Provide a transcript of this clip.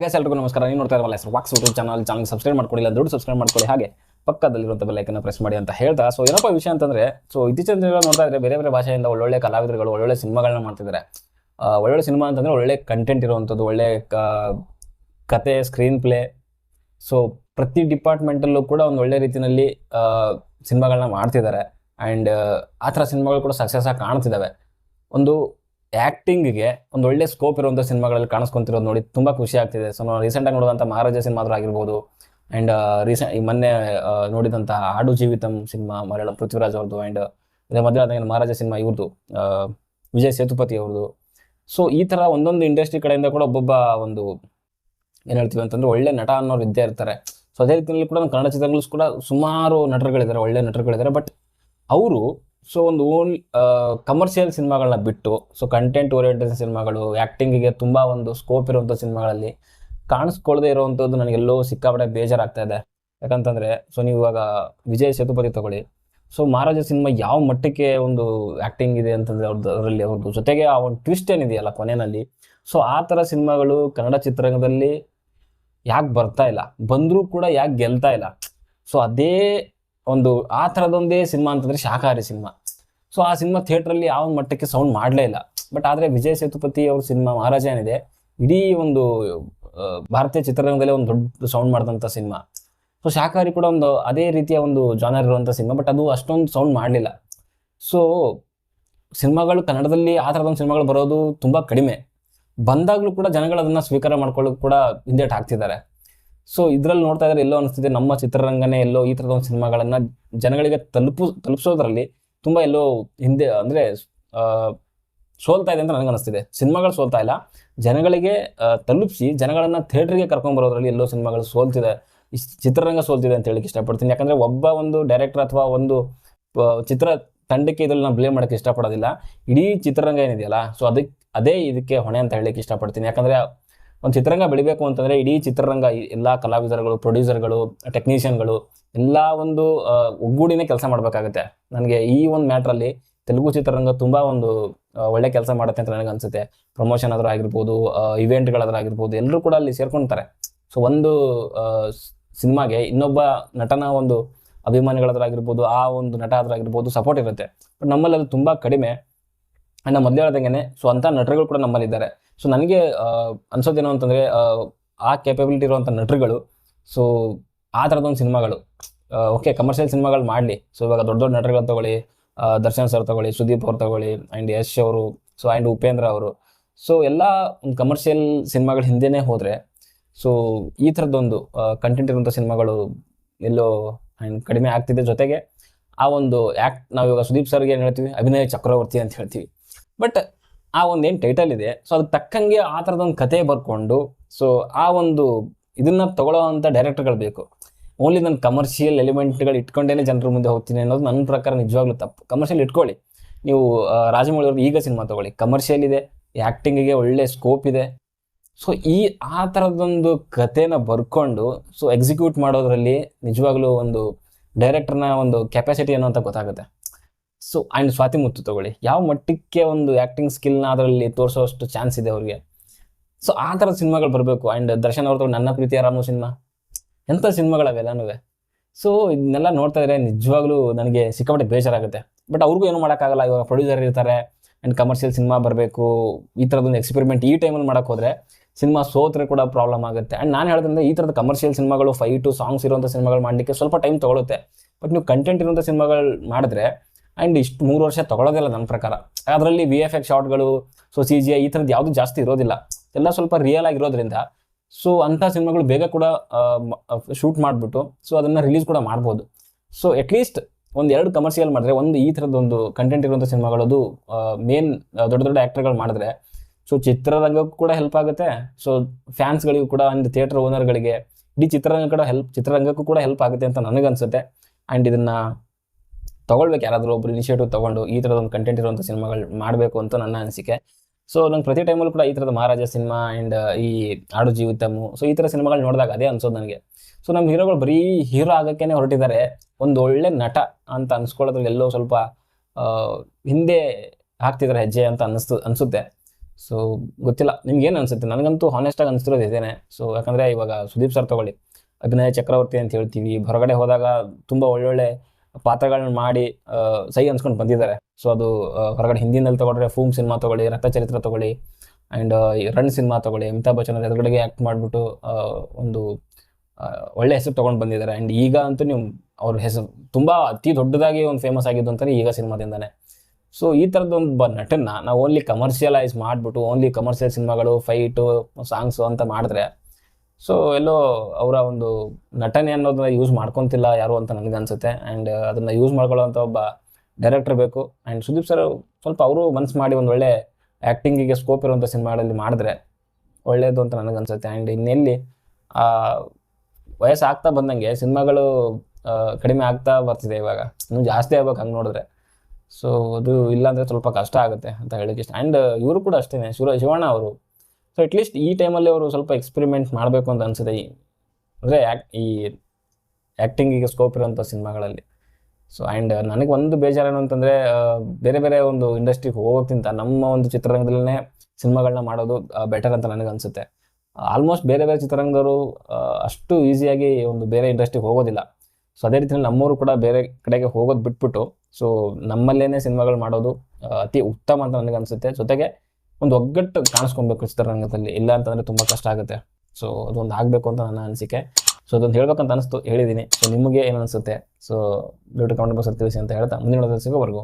Guys ಎಲ್ರಿಗೂ ನಮಸ್ಕಾರ. ನೀವು ನೋಡ್ತಾ ಇರಲ್ಲ ಹೆಸರು ವಾಕ್ಸ್ ಯೂಟ್ಯೂಬ್ ಚಾನಲ್ ಚಾನಲ್ ಸಬ್ಸ್ಕ್ರೈಬ್ ಮಾಡ್ಕೊಳ್ಳಿಲ್ಲ ದುಡ್ಡು ಸಬ್ಸ್ಕ್ರೈಬ್ ಮಾಡ್ಕೊಳ್ಳಿ ಹಾಗೆ ಪಕ್ಕದಲ್ಲಿರುವಂಥ ಬೆಲ್ಲೈಕನ್ನ ಪ್ರೆಸ್ ಮಾಡಿ ಅಂತ ಹೇಳ್ತಾ. ಸೊ ಏನಪ್ಪ ವಿಷಯ ಅಂತಂದ್ರೆ ಸೊ ಇತ್ತೀಚಿನ ದಿನಗಳು ನೋಡ್ತಾ ಇದ್ರೆ ಬೇರೆ ಬೇರೆ ಭಾಷೆಯಿಂದ ಒಳ್ಳೊಳ್ಳೆ ಕಲಾವಿದರುಗಳು, ಒಳ್ಳೊಳ್ಳೆ ಸಿನಿಮಾಗಳನ್ನ ಮಾಡ್ತಿದ್ದಾರೆ. ಒಳ್ಳೊಳ್ಳೆ ಸಿನಿಮಾ ಅಂತಂದ್ರೆ ಒಳ್ಳೆ ಕಂಟೆಂಟ್ ಇರುವಂಥದ್ದು, ಒಳ್ಳೆ ಕತೆ ಸ್ಕ್ರೀನ್ ಪ್ಲೇ ಸೊ ಪ್ರತಿ ಡಿಪಾರ್ಟ್ಮೆಂಟಲ್ಲೂ ಕೂಡ ಒಂದು ಒಳ್ಳೆ ರೀತಿಯಲ್ಲಿ ಸಿನಿಮಾಗಳನ್ನ ಮಾಡ್ತಿದ್ದಾರೆ. ಆ್ಯಂಡ್ ಆ ಥರ ಸಿನಿಮಾಗಳು ಕೂಡ ಸಕ್ಸಸ್ ಆಗಿ ಕಾಣ್ತಿದ್ದಾವೆ. ಒಂದು ಆ್ಯಕ್ಟಿಂಗ್ಗೆ ಒಂದು ಒಳ್ಳೆ ಸ್ಕೋಪ್ ಇರುವಂಥ ಸಿನಿಮಾಗಳಲ್ಲಿ ಕಾಣಿಸ್ಕೊಂತಿರೋದು ನೋಡಿ ತುಂಬ ಖುಷಿ ಆಗ್ತಿದೆ. ಸೊ ನಾವು ರೀಸೆಂಟಾಗಿ ನೋಡಿದಂಥ ಮಹಾರಾಜ ಸಿನಿಮಾ ಆಗಿರ್ಬೋದು ಆ್ಯಂಡ್ ರೀಸೆಂಟ್ ಈ ಮೊನ್ನೆ ನೋಡಿದಂಥ ಆಡು ಜೀವಿತಂ ಸಿನಿಮಾ ಮಲಯಾಳ ಪೃಥ್ವಿರಾಜ್ ಅವ್ರದ್ದು ಆ್ಯಂಡ್ ಅದೇ ಮಧ್ಯೆ ಮಹಾರಾಜ ಸಿನಿಮಾ ಇವ್ರದ್ದು ವಿಜಯ್ ಸೇತುಪತಿ ಅವ್ರದ್ದು ಸೊ ಈ ಥರ ಒಂದೊಂದು ಇಂಡಸ್ಟ್ರಿ ಕಡೆಯಿಂದ ಕೂಡ ಒಬ್ಬೊಬ್ಬ ಒಂದು ಏನು ಹೇಳ್ತೀವಿ ಅಂತಂದ್ರೆ ಒಳ್ಳೆ ನಟ ಅನ್ನೋರು ಇದ್ದೇ ಇರ್ತಾರೆ. ಸೊ ಅದೇ ರೀತಿಯಲ್ಲಿ ಕೂಡ ಕನ್ನಡ ಚಿತ್ರಗಳು ಕೂಡ ಸುಮಾರು ನಟರುಗಳಿದ್ದಾರೆ, ಒಳ್ಳೆ ನಟರುಗಳಿದ್ದಾರೆ ಬಟ್ ಅವರು ಸೊ ಒಂದು ಓನ್ ಕಮರ್ಷಿಯಲ್ ಸಿನಿಮಾಗಳನ್ನ ಬಿಟ್ಟು ಸೊ ಕಂಟೆಂಟ್ ಓರಿಯೆಂಟೆಡ್ ಸಿನಿಮಾಗಳು ಆ್ಯಕ್ಟಿಂಗಿಗೆ ತುಂಬ ಒಂದು ಸ್ಕೋಪ್ ಇರುವಂಥ ಸಿನಿಮಾಗಳಲ್ಲಿ ಕಾಣಿಸ್ಕೊಳ್ಳದೆ ಇರುವಂಥದ್ದು ನನಗೆಲ್ಲೋ ಸಿಕ್ಕಾಪಟ್ಟೆ ಬೇಜಾರಾಗ್ತಾ ಇದೆ. ಯಾಕಂತಂದರೆ ಸೊ ನೀವು ಇವಾಗ ವಿಜಯ್ ಸೇತುಪತಿ ತಗೊಳ್ಳಿ. ಸೊ ಮಹಾರಾಜ ಸಿನಿಮಾ ಯಾವ ಮಟ್ಟಕ್ಕೆ ಒಂದು ಆ್ಯಕ್ಟಿಂಗ್ ಇದೆ ಅಂತಂದರೆ ಅವ್ರದ್ದು ಅದರಲ್ಲಿ ಅವ್ರದ್ದು ಜೊತೆಗೆ ಆ ಒಂದು ಟ್ವಿಸ್ಟ್ ಏನಿದೆಯಲ್ಲ ಕೊನೆಯಲ್ಲಿ ಸೊ ಆ ಥರ ಸಿನಿಮಾಗಳು ಕನ್ನಡ ಚಿತ್ರರಂಗದಲ್ಲಿ ಯಾಕೆ ಬರ್ತಾ ಇಲ್ಲ? ಬಂದರೂ ಕೂಡ ಯಾಕೆ ಗೆಲ್ತಾ ಇಲ್ಲ? ಸೊ ಅದೇ ಒಂದು, ಆ ಥರದೊಂದೇ ಸಿನಿಮಾ ಅಂತಂದರೆ ಶಾಕಾಹಾರಿ ಸಿನಿಮಾ. ಸೊ ಆ ಸಿನಿಮಾ ಥಿಯೇಟ್ರಲ್ಲಿ ಯಾವ ಮಟ್ಟಕ್ಕೆ ಸೌಂಡ್ ಮಾಡಲೇ ಇಲ್ಲ. ಬಟ್ ಆದರೆ ವಿಜಯ್ ಸೇತುಪತಿ ಅವ್ರ ಸಿನಿಮಾ ಮಹಾರಾಜ ಏನಿದೆ, ಇಡೀ ಒಂದು ಭಾರತೀಯ ಚಿತ್ರರಂಗದಲ್ಲಿ ಒಂದು ದೊಡ್ಡ ಸೌಂಡ್ ಮಾಡಿದಂಥ ಸಿನಿಮಾ. ಸೊ ಶಾಕಾಹಾರಿ ಕೂಡ ಒಂದು ಅದೇ ರೀತಿಯ ಒಂದು ಜಾನರ್ ಇರುವಂಥ ಸಿನಿಮಾ ಬಟ್ ಅದು ಅಷ್ಟೊಂದು ಸೌಂಡ್ ಮಾಡಲಿಲ್ಲ. ಸೊ ಸಿನಿಮಾಗಳು ಕನ್ನಡದಲ್ಲಿ ಆ ಥರದೊಂದು ಸಿನಿಮಾಗಳು ಬರೋದು ತುಂಬ ಕಡಿಮೆ. ಬಂದಾಗಲೂ ಕೂಡ ಜನಗಳು ಅದನ್ನು ಸ್ವೀಕಾರ ಮಾಡ್ಕೊಳ್ಳೋಕೆ ಕೂಡ ಹಿಂದೇಟ್ ಹಾಕ್ತಿದ್ದಾರೆ. ಸೊ ಇದ್ರಲ್ಲಿ ನೋಡ್ತಾ ಇದ್ರೆ ಎಲ್ಲೋ ಅನಿಸ್ತಿದೆ, ನಮ್ಮ ಚಿತ್ರರಂಗನೇ ಎಲ್ಲೋ ಈ ಥರದ ಒಂದು ಸಿನಿಮಾಗಳನ್ನು ಜನಗಳಿಗೆ ತಲುಪು, ತಲುಪಿಸೋದ್ರಲ್ಲಿ ತುಂಬ ಎಲ್ಲೋ ಹಿಂದೆ, ಅಂದರೆ ಸೋಲ್ತಾ ಇದೆ ಅಂತ ನನಗೆ ಅನಿಸ್ತಿದೆ. ಸಿನಿಮಾಗಳು ಸೋಲ್ತಾ ಇಲ್ಲ. ಜನಗಳಿಗೆ ತಲುಪಿಸಿ, ಜನಗಳನ್ನು ಥಿಯೇಟ್ರಿಗೆ ಕರ್ಕೊಂಡ್ಬರೋದ್ರಲ್ಲಿ ಎಲ್ಲೋ ಸಿನಿಮಾಗಳು ಸೋಲ್ತಿದೆ. ಚಿತ್ರರಂಗ ಸೋಲ್ತಿದೆ ಅಂತ ಹೇಳಕ್ಕೆ ಇಷ್ಟಪಡ್ತೀನಿ. ಯಾಕಂದರೆ ಒಬ್ಬ ಒಂದು ಡೈರೆಕ್ಟರ್ ಅಥವಾ ಒಂದು ಚಿತ್ರ ತಂಡಕ್ಕೆ ಇದ್ರಲ್ಲಿ ನಾನು ಬ್ಲೇಮ್ ಮಾಡೋಕ್ಕೆ ಇಷ್ಟಪಡೋದಿಲ್ಲ. ಇಡೀ ಚಿತ್ರರಂಗ ಏನಿದೆಯಲ್ಲ ಸೊ ಅದಕ್ಕೆ ಅದೇ ಇದಕ್ಕೆ ಹೊಣೆ ಅಂತ ಹೇಳಕ್ಕೆ ಇಷ್ಟಪಡ್ತೀನಿ. ಯಾಕಂದರೆ ಒಂದು ಚಿತ್ರರಂಗ ಬೆಳಿಬೇಕು ಅಂತಂದರೆ ಇಡೀ ಚಿತ್ರರಂಗ ಎಲ್ಲ ಕಲಾವಿದರುಗಳು ಪ್ರೊಡ್ಯೂಸರ್ಗಳು ಟೆಕ್ನಿಷಿಯನ್ಗಳು ಎಲ್ಲ ಒಂದು ಒಗ್ಗೂಡಿನೇ ಕೆಲಸ ಮಾಡಬೇಕಾಗುತ್ತೆ. ನನಗೆ ಈ ಒಂದು ಮ್ಯಾಟ್ರಲ್ಲಿ ತೆಲುಗು ಚಿತ್ರರಂಗ ತುಂಬ ಒಂದು ಒಳ್ಳೆ ಕೆಲಸ ಮಾಡುತ್ತೆ ಅಂತ ನನಗೆ ಅನಿಸುತ್ತೆ. ಪ್ರಮೋಷನ್ ಆದರೂ ಆಗಿರ್ಬೋದು ಇವೆಂಟ್ಗಳಾದ್ರೂ ಆಗಿರ್ಬೋದು ಎಲ್ಲರೂ ಕೂಡ ಅಲ್ಲಿ ಸೇರ್ಕೊಳ್ತಾರೆ ಸೊ ಒಂದು ಸಿನಿಮಾಗೆ ಇನ್ನೊಬ್ಬ ನಟನ ಒಂದು ಅಭಿಮಾನಿಗಳಾಗಿರ್ಬೋದು ಆ ಒಂದು ನಟ ಆಗಿರ್ಬೋದು ಸಪೋರ್ಟ್ ಇರುತ್ತೆ. ಬಟ್ ನಮ್ಮಲ್ಲಿ ಅದು ತುಂಬ ಕಡಿಮೆ. ಆ್ಯಂಡ್ ಮೊದಲೇ ಹೇಳ್ದಂಗೆ ಸೊ ಅಂಥ ನಟರುಗಳು ಕೂಡ ನಮ್ಮಲ್ಲಿದ್ದಾರೆ ಸೊ ನನಗೆ ಅನ್ಸೋದೇನು ಅಂತಂದರೆ, ಆ ಕೇಪಬಿಲಿಟಿ ಇರುವಂಥ ನಟರುಗಳು ಸೊ ಆ ಥರದೊಂದು ಸಿನಿಮಾಗಳು. ಓಕೆ ಕಮರ್ಷಿಯಲ್ ಸಿನಿಮಾಗಳು ಮಾಡಲಿ. ಸೊ ಇವಾಗ ದೊಡ್ಡ ದೊಡ್ಡ ನಟರುಗಳು ತಗೊಳ್ಳಿ ದರ್ಶನ್ ಸರ್ ತಗೊಳ್ಳಿ, ಸುದೀಪ್ ಅವ್ರು ತಗೊಳ್ಳಿ ಆ್ಯಂಡ್ ಯಶ್ ಅವರು ಸೊ ಆ್ಯಂಡ್ ಉಪೇಂದ್ರ ಅವರು. ಸೊ ಎಲ್ಲ ಒಂದು ಕಮರ್ಷಿಯಲ್ ಸಿನಿಮಾಗಳ ಹಿಂದೆನೇ ಹೋದರೆ ಸೊ ಈ ಥರದ್ದೊಂದು ಕಂಟೆಂಟ್ ಇರುವಂಥ ಸಿನಿಮಾಗಳು ಎಲ್ಲೋ ಆ್ಯಂಡ್ ಕಡಿಮೆ ಆಗ್ತಿದೆ ಜೊತೆಗೆ, ಆ ಒಂದು ಆ್ಯಕ್ಟ್ ನಾವು ಇವಾಗ ಸುದೀಪ್ ಸರ್ಗೆ ಏನು ಹೇಳ್ತೀವಿ, ಅಭಿನಯ ಚಕ್ರವರ್ತಿ ಅಂತ ಹೇಳ್ತೀವಿ. ಬಟ್ ಆ ಒಂದು ಏನು ಟೈಟಲ್ ಇದೆ ಸೊ ಅದಕ್ಕೆ ತಕ್ಕಂಗೆ ಆ ಥರದೊಂದು ಕತೆ ಬರ್ಕೊಂಡು ಸೊ ಆ ಒಂದು ಇದನ್ನ ತಗೊಳ್ಳೋ ಅಂಥ ಡೈರೆಕ್ಟರ್ಗಳು ಬೇಕು. ಓನ್ಲಿ ನಾನು ಕಮರ್ಷಿಯಲ್ ಎಲಿಮೆಂಟ್ಗಳು ಇಟ್ಕೊಂಡೇ ಜನರ ಮುಂದೆ ಹೋಗ್ತೀನಿ ಅನ್ನೋದು ನನ್ನ ಪ್ರಕಾರ ನಿಜವಾಗ್ಲೂ ತಪ್ಪು. ಕಮರ್ಷಿಯಲ್ ಇಟ್ಕೊಳ್ಳಿ. ನೀವು ರಾಜಮೌಳಿ ಅವ್ರದ್ದು ಈಗ ಸಿನಿಮಾ ತಗೊಳ್ಳಿ. ಕಮರ್ಷಿಯಲ್ ಇದೆ ಆ್ಯಕ್ಟಿಂಗಿಗೆ ಒಳ್ಳೆ ಸ್ಕೋಪ್ ಇದೆ. ಸೊ ಈ ಆ ಥರದೊಂದು ಕಥೆನ ಬರ್ಕೊಂಡು ಸೊ ಎಕ್ಸಿಕ್ಯೂಟ್ ಮಾಡೋದ್ರಲ್ಲಿ ನಿಜವಾಗ್ಲೂ ಒಂದು ಡೈರೆಕ್ಟರ್ನ ಒಂದು ಕೆಪಾಸಿಟಿ ಅನ್ನೋ ಅಂತ ಗೊತ್ತಾಗುತ್ತೆ. ಸೊ ಆ್ಯಂಡ್ ಸ್ವಾತಿ ಮುತ್ತು ತಗೊಳ್ಳಿ. ಯಾವ ಮಟ್ಟಕ್ಕೆ ಒಂದು ಆ್ಯಕ್ಟಿಂಗ್ ಸ್ಕಿಲ್ನ ಅದರಲ್ಲಿ ತೋರಿಸೋಷ್ಟು ಚಾನ್ಸ್ ಇದೆ ಅವ್ರಿಗೆ? ಸೊ ಆ ಥರದ ಸಿನಿಮಾಗಳು ಬರಬೇಕು. ಆ್ಯಂಡ್ ದರ್ಶನ್ ಅವ್ರದ್ದು ನನ್ನ ಪ್ರೀತಿಯ ರಾಮು ಸಿನಿಮಾ? ಎಂಥ ಸಿನಿಮಾಗಳವೆಲ್ಲನೂ ಸೊ ಇದನ್ನೆಲ್ಲ ನೋಡ್ತಾ ಇದ್ರೆ ನಿಜವಾಗ್ಲೂ ನನಗೆ ಸಿಕ್ಕಾಪಟ್ಟೆ ಬೇಜಾರಾಗುತ್ತೆ. ಬಟ್ ಅವ್ರಿಗೂ ಏನು ಮಾಡೋಕ್ಕಾಗಲ್ಲ. ಇವಾಗ ಪ್ರೊಡ್ಯೂಸರ್ ಇರ್ತಾರೆ. ಆ್ಯಂಡ್ ಕಮರ್ಷಿಯಲ್ ಸಿನಿಮಾ ಬರಬೇಕು. ಈ ಥರದೊಂದು ಎಕ್ಸ್ಪೆರಿಮೆಂಟ್ ಈ ಟೈಮಲ್ಲಿ ಮಾಡೋಕ್ಕೆ ಹೋದರೆ ಸಿನಿಮಾ ಸೋತ್ರೆ ಕೂಡ ಪ್ರಾಬ್ಲಮ್ ಆಗುತ್ತೆ. ಆ್ಯಂಡ್ ನಾನು ಹೇಳ್ದಂದ್ರೆ ಈ ಥರದ ಕಮರ್ಷಿಯಲ್ ಸಿನಿಮಾಗಳು ಫೈಟು ಸಾಂಗ್ಸ್ ಇರುವಂಥ ಸಿನಿಮಾಗಳು ಮಾಡಲಿಕ್ಕೆ ಸ್ವಲ್ಪ ಟೈಮ್ ತೊಗೊಳುತ್ತೆ. ಬಟ್ ನೀವು ಕಂಟೆಂಟ್ ಇರುವಂಥ ಸಿನಿಮಾಗಳು ಮಾಡಿದ್ರೆ ಆ್ಯಂಡ್ ಇಷ್ಟು ಮೂರು ವರ್ಷ ತೊಗೊಳೋದಿಲ್ಲ ನನ್ನ ಪ್ರಕಾರ. ಅದರಲ್ಲಿ ವಿ ಎಫ್ ಎಕ್ಸ್ ಶಾರ್ಟ್ಗಳು ಸೊ ಸಿ ಜಿ ಐ ಈ ಥರದ್ದು ಯಾವುದು ಜಾಸ್ತಿ ಇರೋದಿಲ್ಲ. ಎಲ್ಲ ಸ್ವಲ್ಪ ರಿಯಲ್ ಆಗಿರೋದ್ರಿಂದ ಸೊ ಅಂಥ ಸಿನಿಮಾಗಳು ಬೇಗ ಕೂಡ ಶೂಟ್ ಮಾಡಿಬಿಟ್ಟು ಸೊ ಅದನ್ನು ರಿಲೀಸ್ ಕೂಡ ಮಾಡ್ಬೋದು. ಸೊ ಅಟ್ಲೀಸ್ಟ್ ಒಂದು ಎರಡು ಕಮರ್ಷಿಯಲ್ ಮಾಡಿದ್ರೆ, ಒಂದು ಈ ಥರದ್ದೊಂದು ಕಂಟೆಂಟ್ ಇರುವಂಥ ಸಿನಿಮಾಗಳದು ಮೇನ್ ದೊಡ್ಡ ದೊಡ್ಡ ಆ್ಯಕ್ಟರ್ಗಳು ಮಾಡಿದ್ರೆ ಸೊ ಚಿತ್ರರಂಗಕ್ಕೂ ಕೂಡ ಹೆಲ್ಪ್ ಆಗುತ್ತೆ. ಸೊ ಫ್ಯಾನ್ಸ್ಗಳಿಗೂ ಕೂಡ ಆ್ಯಂಡ್ ಥಿಯೇಟರ್ ಓನರ್ಗಳಿಗೆ ಇಡೀ ಚಿತ್ರರಂಗ ಕೂಡ ಹೆಲ್ಪ್ ಚಿತ್ರರಂಗಕ್ಕೂ ಕೂಡ ಹೆಲ್ಪ್ ಆಗುತ್ತೆ ಅಂತ ನನಗನ್ಸುತ್ತೆ. ಆ್ಯಂಡ್ ಇದನ್ನು ತೊಗೊಳ್ಬೇಕು, ಯಾರಾದರೂ ಒಬ್ರು ಇನಿಷಿಯೇಟಿವ್ ತೊಗೊಂಡು ಈ ಥರದ ಒಂದು ಕಂಟೆಂಟ್ ಇರುವಂಥ ಸಿನಿಮಾಗಳು ಮಾಡಬೇಕು ಅಂತ ನನ್ನ ಅನಿಸಿಕೆ. ಸೊ ನಂಗೆ ಪ್ರತಿ ಟೈಮಲ್ಲೂ ಕೂಡ ಈ ಥರದ ಮಹಾರಾಜ ಸಿನಿಮಾ ಆ್ಯಂಡ್ ಈ ಆಡು ಜೀವಿತಮು ಸೊ ಈ ಥರ ಸಿನಿಮಾಗಳು ನೋಡಿದಾಗ ಅದೇ ಅನ್ಸೋದು ನನಗೆ. ಸೊ ನಮ್ಮ ಹೀರೋಗಳು ಬರೀ ಹೀರೋ ಆಗೋಕ್ಕೇ ಹೊರಟಿದ್ದಾರೆ ಒಂದು ಒಳ್ಳೆ ನಟ ಅಂತ ಅನ್ಸ್ಕೊಳ್ಳೋದ್ರಲ್ಲಿ ಎಲ್ಲೋ ಸ್ವಲ್ಪ ಹಿಂದೆ ಹಾಕ್ತಿದ್ದಾರೆ ಹೆಜ್ಜೆ ಅಂತ ಅನ್ನಿಸ್ತು, ಅನಿಸುತ್ತೆ. ಸೊ ಗೊತ್ತಿಲ್ಲ, ನಿಮ್ಗೇನು ಅನ್ಸುತ್ತೆ? ನನಗಂತೂ ಹಾನೆಸ್ಟಾಗಿ ಅನಿಸ್ತಿರೋದು ಇದೇನೆ. ಸೊ ಯಾಕಂದರೆ ಇವಾಗ ಸುದೀಪ್ ಸರ್ ತಗೊಳ್ಳಿ. ಅಭಿನಯ ಚಕ್ರವರ್ತಿ ಅಂತ ಹೇಳ್ತೀವಿ. ಹೊರಗಡೆ ಹೋದಾಗ ತುಂಬ ಒಳ್ಳೊಳ್ಳೆ ಪಾತ್ರಗಳನ್ನ ಮಾಡಿ ಸಹಿ ಅನ್ಸ್ಕೊಂಡು ಬಂದಿದ್ದಾರೆ. ಸೊ ಅದು ಹೊರಗಡೆ ಹಿಂದಿನಲ್ಲಿ ತಗೊಂಡ್ರೆ ಫೂಮ್ ಸಿನಿಮಾ ತಗೊಳ್ಳಿ ರಥಚರಿತ್ರ ತಗೊಳ್ಳಿ ಆ್ಯಂಡ್ ರನ್ ಸಿನಿಮಾ ತಗೊಳ್ಳಿ, ಅಮಿತಾಬ್ ಬಚ್ಚನ್ ಎದುರುಗಡೆಗೆ ಆ್ಯಕ್ಟ್ ಮಾಡಿಬಿಟ್ಟು ಒಂದು ಒಳ್ಳೆ ಹೆಸರು ತೊಗೊಂಡು ಬಂದಿದ್ದಾರೆ. ಆ್ಯಂಡ್ ಈಗ ಅಂತೂ ನೀವು, ಅವ್ರ ಹೆಸರು ತುಂಬ ಅತಿ ದೊಡ್ಡದಾಗಿ ಒಂದು ಫೇಮಸ್ ಆಗಿದ್ದು ಅಂತಲೇ ಈಗ ಸಿನಿಮಾದಿಂದನೇ. ಸೊ ಈ ಥರದ್ದೊಂದು ಬ, ನಟನ್ನ ನಾವು ಓನ್ಲಿ ಕಮರ್ಷಿಯಲೈಸ್ ಮಾಡಿಬಿಟ್ಟು ಓನ್ಲಿ ಕಮರ್ಷಿಯಲ್ ಸಿನಿಮಾಗಳು ಫೈಟು ಸಾಂಗ್ಸು ಅಂತ ಮಾಡಿದ್ರೆ ಸೊ ಎಲ್ಲೋ ಅವರ ಒಂದು ನಟನೆ ಅನ್ನೋದನ್ನ ಯೂಸ್ ಮಾಡ್ಕೊಂತಿಲ್ಲ ಯಾರು ಅಂತ ನನಗೆ ಅನ್ಸುತ್ತೆ. ಆ್ಯಂಡ್ ಅದನ್ನು ಯೂಸ್ ಮಾಡ್ಕೊಳ್ಳೋಂಥ ಒಬ್ಬ ಡೈರೆಕ್ಟರ್ ಬೇಕು. ಆ್ಯಂಡ್ ಸುದೀಪ್ ಸರ್ ಸ್ವಲ್ಪ ಅವರು ಮನಸ್ಸು ಮಾಡಿ ಒಂದು ಒಳ್ಳೆ ಆ್ಯಕ್ಟಿಂಗಿಗೆ ಸ್ಕೋಪ್ ಇರುವಂಥ ಸಿನಿಮಾಗಳಲ್ಲಿ ಮಾಡಿದ್ರೆ ಒಳ್ಳೆಯದು ಅಂತ ನನಗೆ ಅನ್ಸುತ್ತೆ. ಆ್ಯಂಡ್ ಇನ್ನೆಲ್ಲಿ ಆ, ವಯಸ್ಸು ಆಗ್ತಾ ಬಂದಂಗೆ ಸಿನಿಮಾಗಳು ಕಡಿಮೆ ಆಗ್ತಾ ಬರ್ತಿದೆ ಇವಾಗ. ಇನ್ನೂ ಜಾಸ್ತಿ ಆಗ್ಬೇಕು ಹಂಗೆ ನೋಡಿದ್ರೆ. ಸೊ ಅದು ಇಲ್ಲಾಂದರೆ ಸ್ವಲ್ಪ ಕಷ್ಟ ಆಗುತ್ತೆ ಅಂತ ಹೇಳಕ್ಕೆ ಇಷ್ಟ. ಆ್ಯಂಡ್ ಇವರು ಕೂಡ ಅಷ್ಟೇ ಶಿವ ಶಿವಣ್ಣ ಅವರು ಸೊ ಅಟ್ಲೀಸ್ಟ್ ಈ ಟೈಮಲ್ಲಿ ಅವರು ಸ್ವಲ್ಪ ಎಕ್ಸ್ಪೆರಿಮೆಂಟ್ ಮಾಡಬೇಕು ಅಂತ ಅನಿಸಿದೆ ಈ ಅಂದರೆ ಆ್ಯಕ್ಟ್ ಈ ಆ್ಯಕ್ಟಿಂಗಿಗೆ ಸ್ಕೋಪ್ ಇರೋಂಥ ಸಿನಿಮಾಗಳಲ್ಲಿ. ಸೊ ಆ್ಯಂಡ್ ನನಗೆ ಒಂದು ಬೇಜಾರೇನು ಅಂತಂದರೆ ಬೇರೆ ಬೇರೆ ಒಂದು ಇಂಡಸ್ಟ್ರಿಗೆ ಹೋಗೋಕ್ಕಿಂತ ನಮ್ಮ ಒಂದು ಚಿತ್ರರಂಗದಲ್ಲೇ ಸಿನಿಮಾಗಳನ್ನ ಮಾಡೋದು ಬೆಟರ್ ಅಂತ ನನಗೆ ಅನಿಸುತ್ತೆ. ಆಲ್ಮೋಸ್ಟ್ ಬೇರೆ ಬೇರೆ ಚಿತ್ರರಂಗದವರು ಅಷ್ಟು ಈಸಿಯಾಗಿ ಒಂದು ಬೇರೆ ಇಂಡಸ್ಟ್ರಿಗೆ ಹೋಗೋದಿಲ್ಲ. ಸೊ ಅದೇ ರೀತಿ ನಮ್ಮವರು ಕೂಡ ಬೇರೆ ಕಡೆಗೆ ಹೋಗೋದು ಬಿಟ್ಬಿಟ್ಟು ಸೊ ನಮ್ಮಲ್ಲೇ ಸಿನಿಮಾಗಳು ಮಾಡೋದು ಅತಿ ಉತ್ತಮ ಅಂತ ನನಗೆ ಅನಿಸುತ್ತೆ. ಜೊತೆಗೆ ಒಂದು ಒಗ್ಗಟ್ಟು ಕಾಣಿಸ್ಕೊಬೇಕು ಚಿತ್ರರಂಗದಲ್ಲಿ ಇಲ್ಲ ಅಂತಂದರೆ ತುಂಬ ಕಷ್ಟ ಆಗುತ್ತೆ. ಸೊ ಅದೊಂದು ಆಗಬೇಕು ಅಂತ ನನ್ನ ಅನಿಸಿಕೆ. ಸೊ ಅದೊಂದು ಹೇಳ್ಬೇಕಂತ ಅನಿಸ್ತು ಹೇಳಿದ್ದೀನಿ ಸೊ ನಿಮಗೆ ಏನು ಅನಿಸುತ್ತೆ? ಸೊ ದೊಡ್ಡ ಕಮೆಂಟ್ ಬಾಕ್ಸಲ್ಲಿ ತಿಳಿಸಿ ಅಂತ ಹೇಳ್ತಾ, ಮುಂದಿನ ಸಿಗೋವರೆಗೂ.